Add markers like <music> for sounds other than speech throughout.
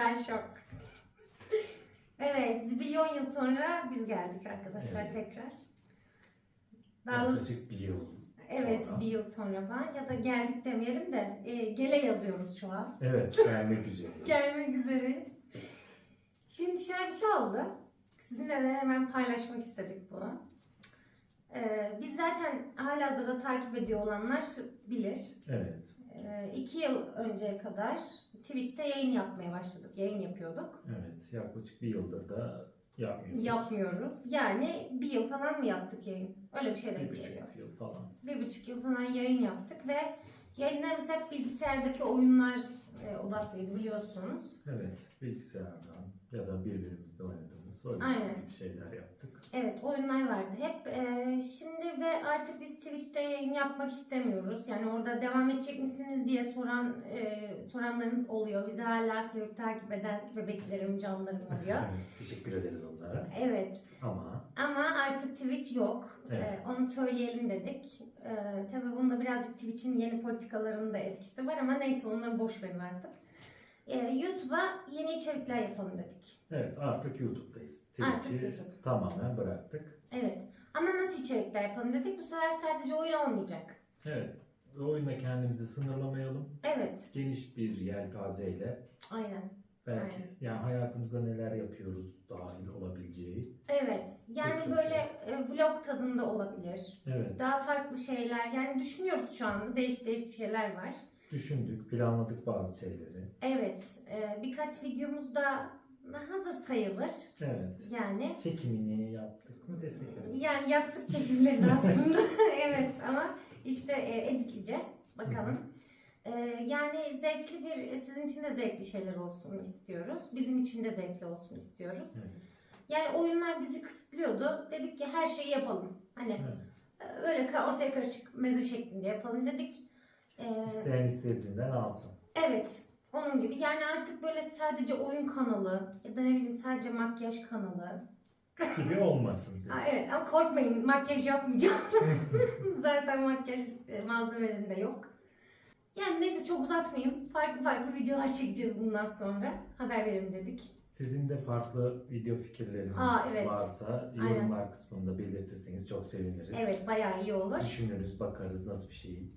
ben şok. Evet, zibilyon yıl sonra biz geldik arkadaşlar Evet. tekrar. Daha doğrusu Yaklaşık bir yıl. evet sonra. bir yıl sonra falan ya da geldik demeyelim de e, gele yazıyoruz şu an. Evet gelmek üzere. <laughs> Gelmek üzereyiz. Şimdi şöyle bir şey oldu. Sizinle de hemen paylaşmak istedik bunu. Ee, biz zaten halihazırda takip ediyor olanlar bilir. Evet. Ee, iki yıl önceye kadar Twitch'te yayın yapmaya başladık. Yayın yapıyorduk. Evet. Yaklaşık bir yıldır da yapmıyoruz. Yapmıyoruz. Yani bir yıl falan mı yaptık yayın? Öyle bir şey Bir denk buçuk geliyor. yıl falan. Bir buçuk yıl falan yayın yaptık ve yayınlarımız hep bilgisayardaki oyunlar e, odaklıydı biliyorsunuz. Evet. Bilgisayardan ya da birbirimizle oynadığımız oyun Aynen. gibi şeyler yaptık. Evet oyunlar vardı hep. Ee, şimdi ve artık biz Twitch'te yayın yapmak istemiyoruz. Yani orada devam edecek misiniz diye soran e, soranlarımız oluyor. Bizi hala sevip takip eden bebeklerim, canlarım oluyor. <laughs> Teşekkür ederiz onlara. evet Twitch yok. Evet. Ee, onu söyleyelim dedik. Ee, tabii bunda birazcık Twitch'in yeni politikalarının da etkisi var ama neyse onları boş verin artık. Ee, YouTube'a yeni içerikler yapalım dedik. evet artık YouTube'dayız. Twitch'i YouTube. tamamen bıraktık. Evet. Ama nasıl içerikler yapalım dedik. Bu sefer sadece oyun olmayacak. Evet. Ve oyunda kendimizi sınırlamayalım. Evet. Geniş bir yelpazeyle Aynen. Belki Aynen. yani hayatımızda neler yapıyoruz dahil olabileceği. Evet. Yani böyle e, vlog tadında olabilir. Evet. Daha farklı şeyler. Yani düşünüyoruz şu anda. Değişik değişik şeyler var. Düşündük, planladık bazı şeyleri. Evet. e, birkaç videomuz da hazır sayılır. Evet. Yani Çekimini yaptık mı desek yani yaptık çekimlerini aslında. <laughs> evet ama işte e, editleyeceğiz. Bakalım. E, yani zevkli bir, sizin için de zevkli şeyler olsun istiyoruz. Bizim için de zevkli olsun istiyoruz. Evet. Yani oyunlar bizi kısıtlıyordu. Dedik ki her şeyi yapalım. Hani Evet. e, öyle ka- ortaya karışık meze şeklinde yapalım dedik. E, İsteyen istediğinden alsın. evet. Onun gibi. Yani artık böyle sadece oyun kanalı ya da ne bileyim sadece makyaj kanalı. Gibi olmasın. diye. <laughs> Evet ama korkmayın makyaj yapmayacağım. <laughs> Zaten makyaj e, malzemelerinde yok. Çok uzatmayayım. Farklı farklı videolar çekeceğiz bundan sonra. Haber verelim dedik. Sizin de farklı video fikirleriniz Aa, evet. varsa Aynen. yorumlar kısmında belirtirseniz çok seviniriz. Evet bayağı iyi olur. Düşünürüz, bakarız nasıl bir şeyi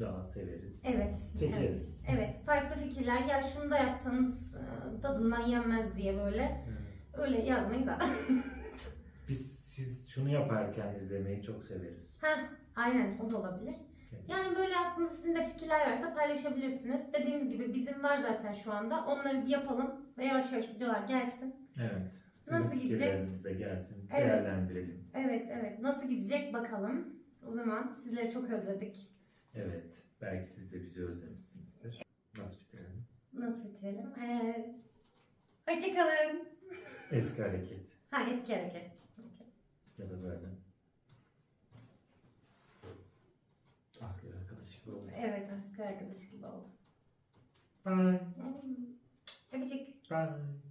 daha severiz. Evet. Evet. Çekeriz. Evet, farklı fikirler. Ya şunu da yapsanız e, tadından yenmez diye böyle. Öyle yazmayın da. Biz siz şunu yaparken izlemeyi çok severiz. Heh, aynen o da olabilir. Yani böyle aklınızda sizin de fikirler varsa paylaşabilirsiniz. Dediğimiz gibi bizim var zaten şu anda. Onları bir yapalım ve yavaş yavaş videolar gelsin. Evet. Sizin Nasıl gidecek? de gelsin. Evet. Değerlendirelim. Evet evet nasıl gidecek bakalım. O zaman sizleri çok özledik. Evet. Belki siz de bizi özlemişsinizdir. Nasıl bitirelim? Nasıl bitirelim? Ee, hoşçakalın. Eski hareket. Ha eski hareket. Ya da böyle. Asker arkadaş gibi oldu. Evet eski arkadaş gibi oldu. Bye. Hmm. Öpücük. Bye.